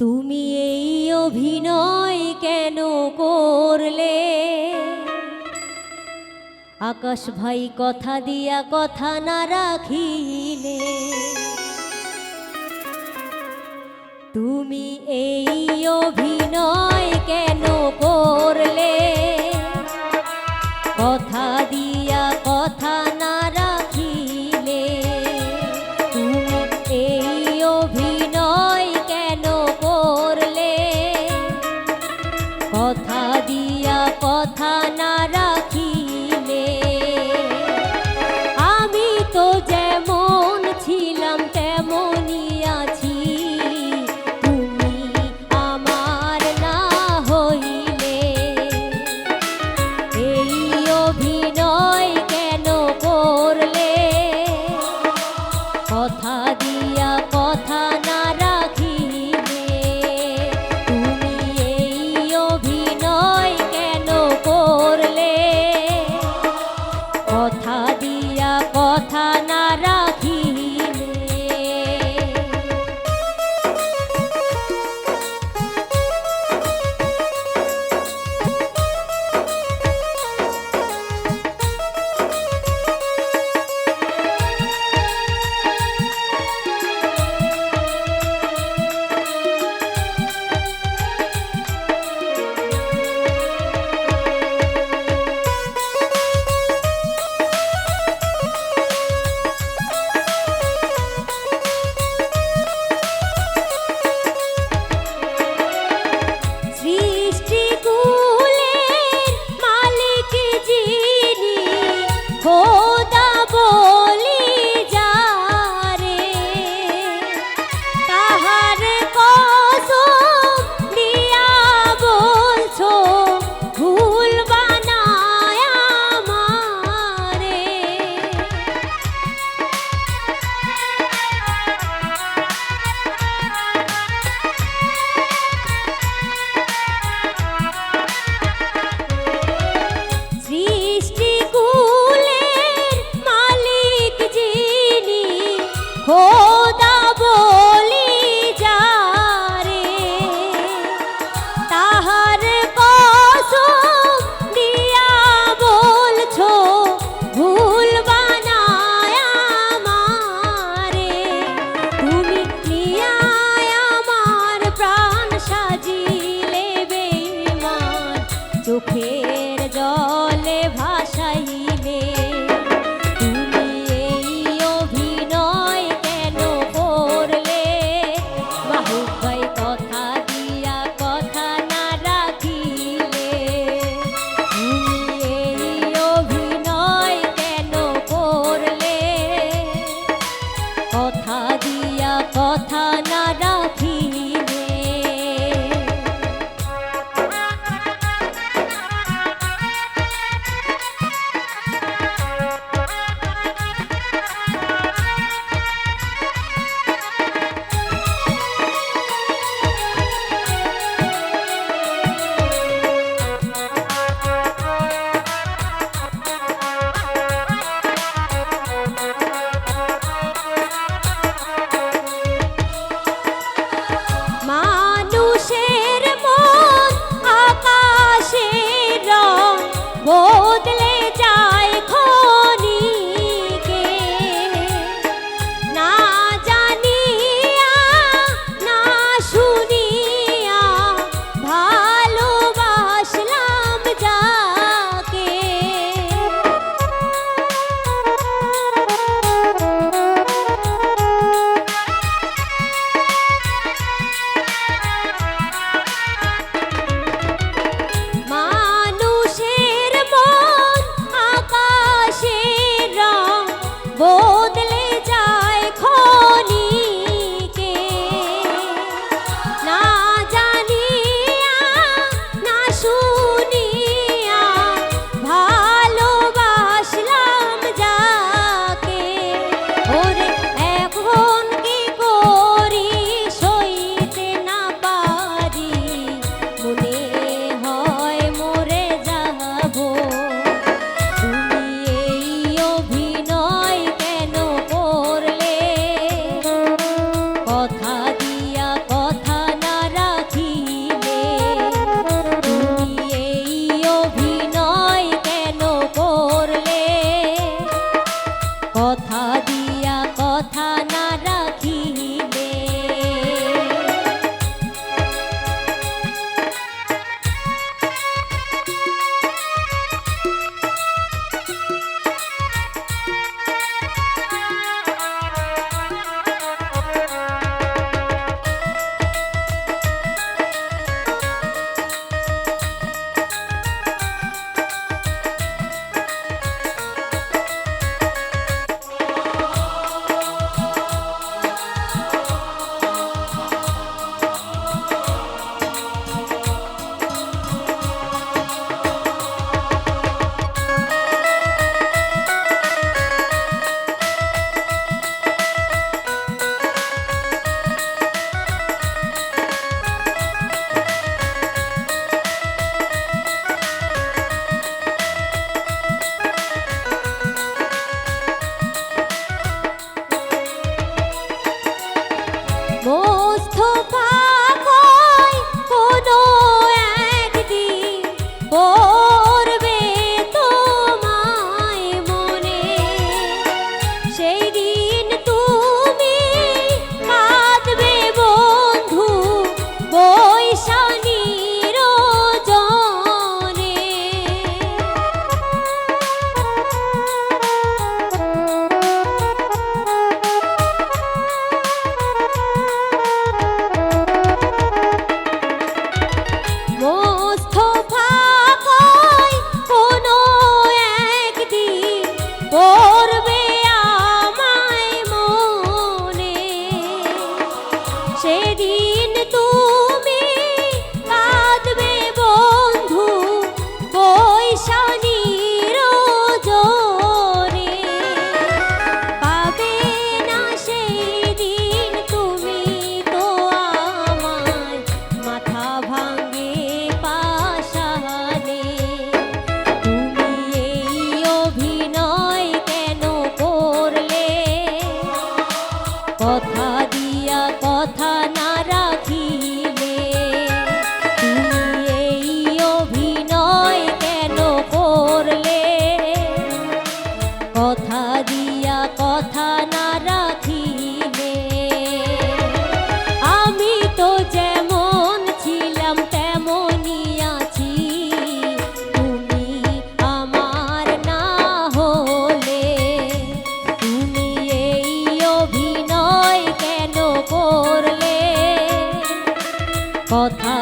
তুমি এই অভিনয় কেন করলে? আকাশ ভাই কথা দিয়া কথা না রাখিলে। তুমি এই কথা দিয়া কথা না রাখিলে Oh! কথা দিয়া কথা না রাখি। দিয়া কথা নারা কথা